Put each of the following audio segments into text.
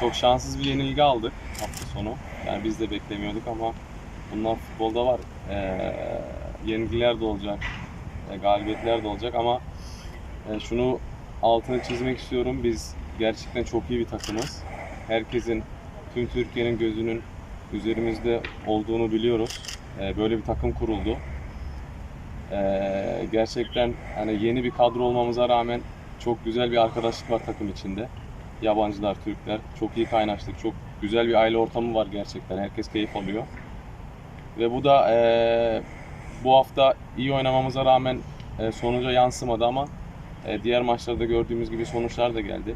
çok şanssız bir yenilgi aldık hafta sonu. Yani biz de beklemiyorduk ama bunlar futbolda var. Ee, yenilgiler de olacak, e, galibiyetler de olacak ama e, şunu altını çizmek istiyorum. Biz gerçekten çok iyi bir takımız. Herkesin, tüm Türkiye'nin gözünün üzerimizde olduğunu biliyoruz. Ee, böyle bir takım kuruldu. Ee, gerçekten hani yeni bir kadro olmamıza rağmen çok güzel bir arkadaşlık var takım içinde. Yabancılar, Türkler çok iyi kaynaştık. Çok güzel bir aile ortamı var gerçekten. Herkes keyif alıyor. Ve bu da eee, bu hafta iyi oynamamıza rağmen e, sonuca yansımadı ama e, diğer maçlarda gördüğümüz gibi sonuçlar da geldi.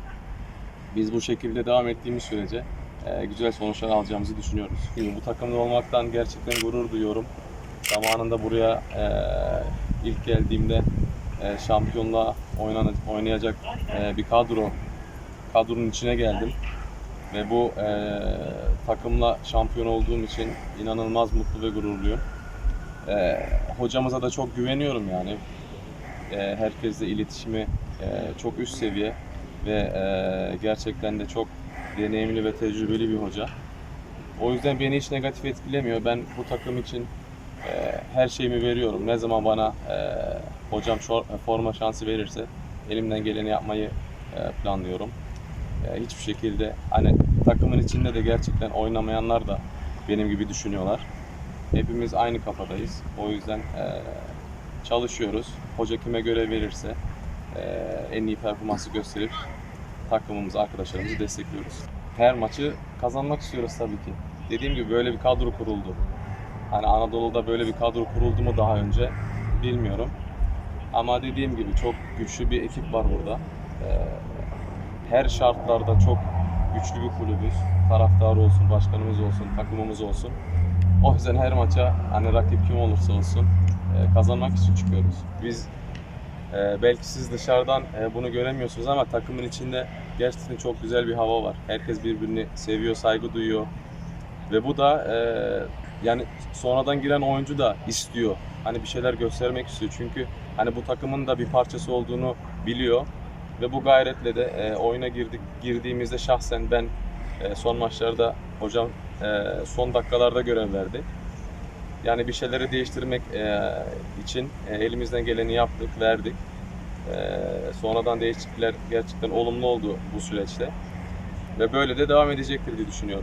Biz bu şekilde devam ettiğimiz sürece e, güzel sonuçlar alacağımızı düşünüyoruz. Şimdi bu takımda olmaktan gerçekten gurur duyuyorum. Zamanında buraya e, ilk geldiğimde e, şampiyonluğa oynan, oynayacak e, bir kadro kadronun içine geldim. Ve bu e, takımla şampiyon olduğum için inanılmaz mutlu ve gururluyum. E, hocamıza da çok güveniyorum yani. E, herkesle iletişimi e, çok üst seviye ve e, gerçekten de çok deneyimli ve tecrübeli bir hoca. O yüzden beni hiç negatif etkilemiyor. Ben bu takım için e, her şeyimi veriyorum. Ne zaman bana e, hocam şor- forma şansı verirse elimden geleni yapmayı e, planlıyorum. Hiçbir şekilde hani takımın içinde de gerçekten oynamayanlar da benim gibi düşünüyorlar. Hepimiz aynı kafadayız. O yüzden e, çalışıyoruz. Hoca kime görev verirse e, en iyi performansı gösterip takımımızı, arkadaşlarımızı destekliyoruz. Her maçı kazanmak istiyoruz tabii ki. Dediğim gibi böyle bir kadro kuruldu. Hani Anadolu'da böyle bir kadro kuruldu mu daha önce bilmiyorum. Ama dediğim gibi çok güçlü bir ekip var burada. Ee, her şartlarda çok güçlü bir kulübüz. Taraftarı olsun, başkanımız olsun, takımımız olsun. O yüzden her maça hani rakip kim olursa olsun e, kazanmak için çıkıyoruz. Biz e, belki siz dışarıdan e, bunu göremiyorsunuz ama takımın içinde gerçekten çok güzel bir hava var. Herkes birbirini seviyor, saygı duyuyor. Ve bu da yani sonradan giren oyuncu da istiyor. Hani bir şeyler göstermek istiyor. Çünkü hani bu takımın da bir parçası olduğunu biliyor. Ve bu gayretle de e, oyuna girdik girdiğimizde şahsen ben e, son maçlarda hocam e, son dakikalarda görev verdi. Yani bir şeyleri değiştirmek e, için e, elimizden geleni yaptık, verdik. E, sonradan değişiklikler gerçekten olumlu oldu bu süreçte. Ve böyle de devam edecektir diye düşünüyorum.